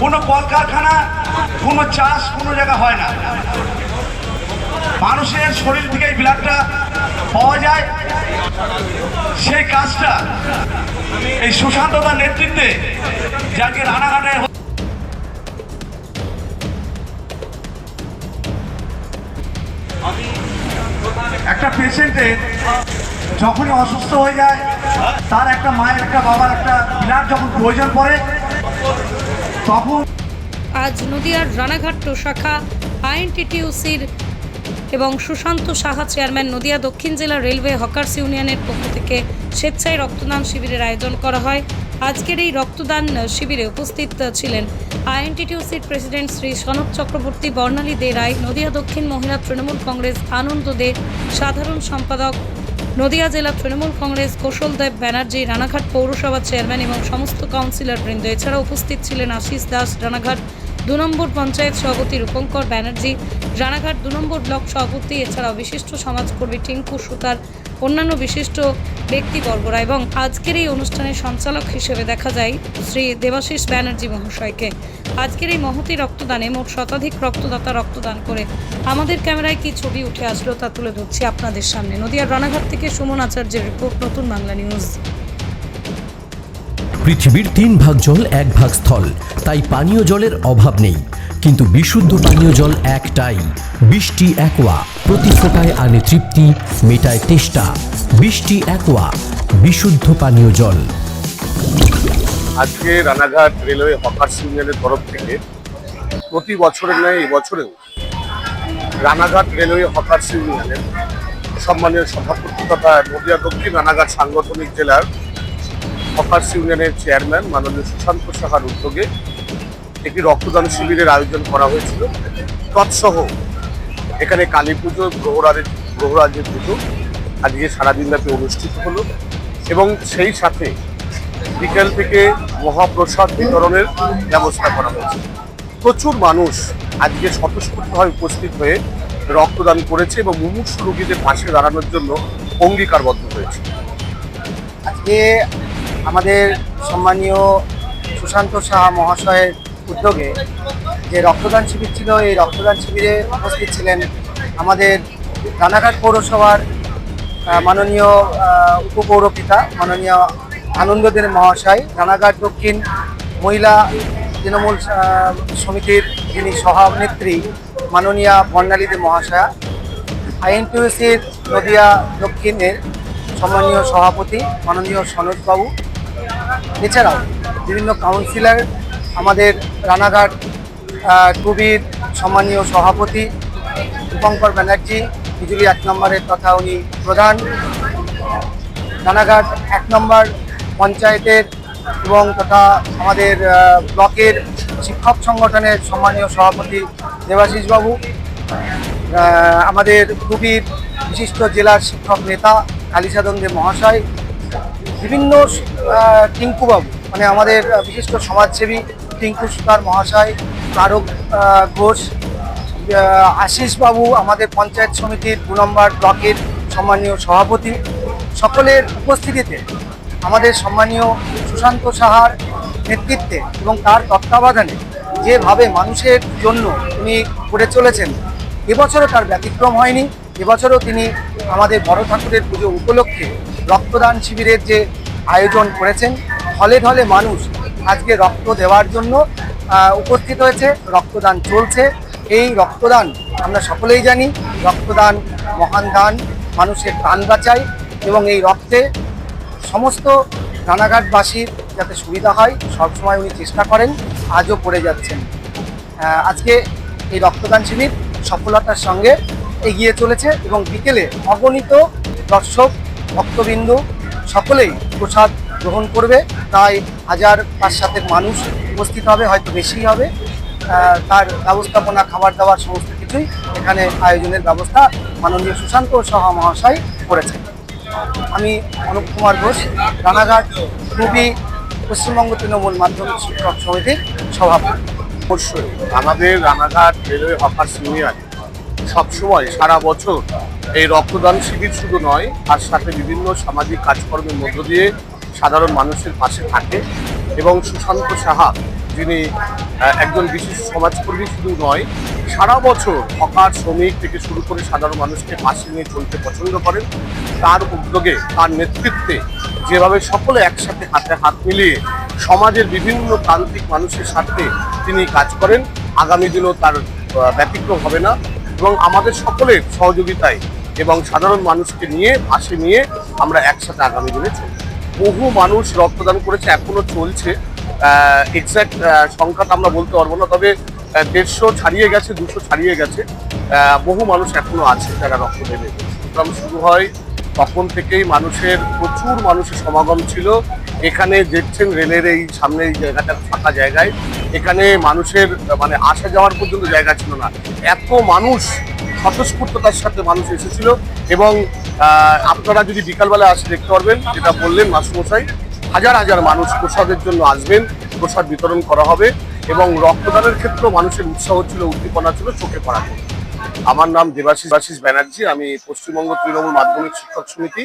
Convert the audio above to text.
কোনো কলকারখানা, কোনো চাষ কোনো জায়গা হয় না। মানুষের শরীর থেকে এই ব্লাডটা পাওয়া যায়। সেই কাজটা এই সুশান্ত সুশান্ততার নেতৃত্বে যাকে রানাঘাটে একটা পেশেন্টের যখনই অসুস্থ হয়ে যায়, তার একটা মায়ের, একটা বাবার একটা ব্লাড যখন প্রয়োজন পড়ে তখন আজ নদিয়ার রানাঘাট শাখা আইএনটিটিউসির এবং সুশান্ত সাহা চেয়ারম্যান নদিয়া দক্ষিণ জেলা রেলওয়ে হকার্স ইউনিয়নের পক্ষ থেকে স্বেচ্ছায় রক্তদান শিবিরের আয়োজন করা হয়। আজকের এই রক্তদান শিবিরে উপস্থিত ছিলেন আইএনটিটিউসির প্রেসিডেন্ট শ্রী সনদ চক্রবর্তী, বর্ণালী দে রায়, নদিয়া দক্ষিণ মহিলা তৃণমূল কংগ্রেস আনন্দ দে, সাধারণ সম্পাদক নদিয়া জেলা তৃণমূল কংগ্রেস কৌশলদেব ব্যানার্জি, রানাঘাট পৌরসভার চেয়ারম্যান এবং সমস্ত কাউন্সিলর বৃন্দ এছাড়া উপস্থিত ছিলেন আশিস দাস, রানাঘাট দু নম্বর পঞ্চায়েত সভাপতি রূপঙ্কর ব্যানার্জি, রানাঘাট দু নম্বর ব্লক সভাপতি, এছাড়াও বিশিষ্ট সমাজকর্মী টিঙ্কু সুতার, অন্যান্য বিশিষ্ট ব্যক্তিবর্গরা এবং আজকের এই অনুষ্ঠানের সঞ্চালক হিসেবে দেখা যায় শ্রী দেবাশিস ব্যানার্জি মহাশয়কে। আজকের এই মহতি রক্তদানে মোট শতাধিক রক্তদাতা রক্তদান করে আমাদের ক্যামেরায় কি ছবি উঠে আসলো তা তুলে ধরছি আপনাদের সামনে। নদিয়ার রানাঘাট থেকে সুমন আচার্যের রিপোর্ট, নতুন বাংলা নিউজ। পৃথিবীর তিন ভাগ জল, এক ভাগ স্থল। তাই পানীয় জলের অভাব নেই। কিন্তু বিশুদ্ধ পানীয় জল একটাই। বৃষ্টি একোয়া, প্রতি ফোটায় আনে তৃপ্তি, মেটায় তেষ্টা। বৃষ্টি একোয়া, বিশুদ্ধ পানীয় জল। আজকে রানাঘাট রেলওয়ে হকার্স ইউনিয়নের তরফ থেকে প্রতি বছরের ন্যায় এবছরেও রানাঘাট রেলওয়ে হকার্স ইউনিয়নের সম্মানীয় সভাপতি তথা নদিয়া দক্ষিণ রানাঘাট সাংগঠনিক জেলার হকার্স ইউনিয়নের চেয়ারম্যান মাননীয় সুশান্ত সাহার উদ্যোগে একটি রক্তদান শিবিরের আয়োজন করা হয়েছিল। তৎসহ এখানে কালী পুজো, গ্রহরাজের গ্রহরাজের পুজো আজকে সারাদিন ব্যাপী অনুষ্ঠিত হলো এবং সেই সাথে বিকেল থেকে মহাপ্রসাদ বিতরণের ব্যবস্থা করা হয়েছে। প্রচুর মানুষ আজকে স্বতঃস্ফূর্তভাবে উপস্থিত হয়ে রক্তদান করেছে এবং মুমূর্ষ রোগীদের পাশে দাঁড়ানোর জন্য অঙ্গীকারবদ্ধ হয়েছে। আজকে আমাদের সম্মানীয় সুশান্ত সাহা মহাশয়ের উদ্যোগে যে রক্তদান শিবির ছিল, এই রক্তদান শিবিরে উপস্থিত ছিলেন আমাদের রানাঘাট পৌরসভার মাননীয় উপপৌরপিতা মাননীয় আনন্দদের মহাশয়, রানাঘাট দক্ষিণ মহিলা তৃণমূল সমিতির যিনি সভানেত্রী মাননীয়া বর্ণালী দে মহাশয়া, আইএনটিউসির নদিয়া দক্ষিণের সম্মানীয় সভাপতি মাননীয় সনদবাবু এছাড়াও বিভিন্ন কাউন্সিলর আমাদের রানাঘাট টুবির সম্মানীয় সভাপতি দীপঙ্কর ব্যানার্জি বিজুলি এক নম্বরের তথা উনি প্রধান রানাঘাট এক নম্বর পঞ্চায়েতের এবং তথা আমাদের ব্লকের শিক্ষক সংগঠনের সম্মানীয় সভাপতি দেবাশিস বাবু আহ, আমাদের খুবই বিশিষ্ট জেলার শিক্ষক নেতা কালীসাধন দে মহাশয় বিভিন্ন টিঙ্কুবাবু মানে আমাদের বিশিষ্ট সমাজসেবী টিঙ্কু সুতার মহাশয় তারক ঘোষ আহ, আশিস বাবু আমাদের পঞ্চায়েত সমিতির দু নম্বর ব্লকের সম্মানীয় সভাপতি। সকলের উপস্থিতিতে আমাদের সম্মানীয় সুশান্ত সাহার নেতৃত্বে এবং তার তত্ত্বাবধানে যেভাবে মানুষের জন্য তিনি করে চলেছেন এবছরও তার ব্যতিক্রম হয়নি এবছরও তিনি আমাদের বড় ঠাকুরের পুজো উপলক্ষে রক্তদান শিবিরের যে আয়োজন করেছেন, ঢলে ঢলে মানুষ আজকে রক্ত দেওয়ার জন্য উপস্থিত হয়েছে, রক্তদান চলছে। এই রক্তদান আমরা সকলেই জানি, রক্তদান মহান দান, মানুষের প্রাণ বাঁচায় এবং এই রক্তে সমস্ত রানাঘাটবাসীর যাতে সুবিধা হয়, সবসময় উনি চেষ্টা করেন, আজও পড়ে যাচ্ছেন। আজকে এই রক্তদান শিবির সফলতার সঙ্গে এগিয়ে চলেছে এবং বিকেলে অগণিত দর্শক, ভক্তবিন্দু সকলেই প্রসাদ গ্রহণ করবে। প্রায় হাজার পাঁচ সাতের মানুষ উপস্থিত হবে, হয়তো বেশি হবে। তার ব্যবস্থাপনা, খাবার দাবার সমস্ত কিছুই এখানে আয়োজনের ব্যবস্থা মাননীয় সুশান্ত সাহা মহাশয় করেছেন। আমি অনুপ কুমার ঘোষ, রানাঘাট, খুবই পশ্চিমবঙ্গ তৃণমূল মাধ্যমিক শিক্ষক সমিতির সভাপতি। অবশ্যই। আমাদের রানাঘাট রেলওয়ে হকার্স ইউনিয়ন সবসময়, সারা বছর এই রক্তদান শিবির শুধু নয়, তার সাথে বিভিন্ন সামাজিক কাজকর্মের মধ্য দিয়ে সাধারণ মানুষের পাশে থাকে এবং সুশান্ত সাহা, যিনি একজন বিশেষ সমাজকর্মী শুধু নয়, সারা বছর হকার, শ্রমিক থেকে শুরু করে সাধারণ মানুষকে পাশে নিয়ে চলতে পছন্দ করেন। তার উদ্যোগে, তার নেতৃত্বে যেভাবে সকলে একসাথে হাতে হাত মিলিয়ে সমাজের বিভিন্ন প্রান্তিক মানুষের সাথে তিনি কাজ করেন, আগামী দিনেও তার ব্যতিক্রম হবে না। এবং আমাদের সকলের সহযোগিতায় এবং সাধারণ মানুষকে নিয়ে পাশে নিয়ে আমরা একসাথে আগামী দিনে চলব। বহু মানুষ রক্তদান করেছে এখনও চলছে। এক্স্যাক্ট সংখ্যাটা আমরা বলতে পারব না, তবে দেড়শো ছাড়িয়ে গেছে, দুশো ছাড়িয়ে গেছে। বহু মানুষ এখনও আছে যারা রক্ত দেবে। প্রোগ্রাম শুরু হয় তখন থেকেই মানুষের, প্রচুর মানুষের সমাগম ছিল। এখানে দেখছেন রেলের এই সামনে এই জায়গাটা ফাঁকা জায়গায়। এখানে মানুষের মানে আসা যাওয়ার পর্যন্ত জায়গা ছিল না এত মানুষ স্বতঃস্ফূর্ততার সাথে মানুষ এসেছিল এবং আপনারা যদি বিকালবেলা আসে দেখতে পারবেন, যেটা বললেন মাসুমশাই হাজার হাজার মানুষ প্রসাদের জন্য আসবেন, প্রসাদ বিতরণ করা হবে এবং রক্তদানের ক্ষেত্রেও মানুষের উৎসাহ ছিল, উদ্দীপনা ছিল, চোখে পড়া। আমার নাম দেবাশিস দেবাশিস ব্যানার্জি, আমি পশ্চিমবঙ্গ তৃণমূল মাধ্যমিক শিক্ষক সমিতি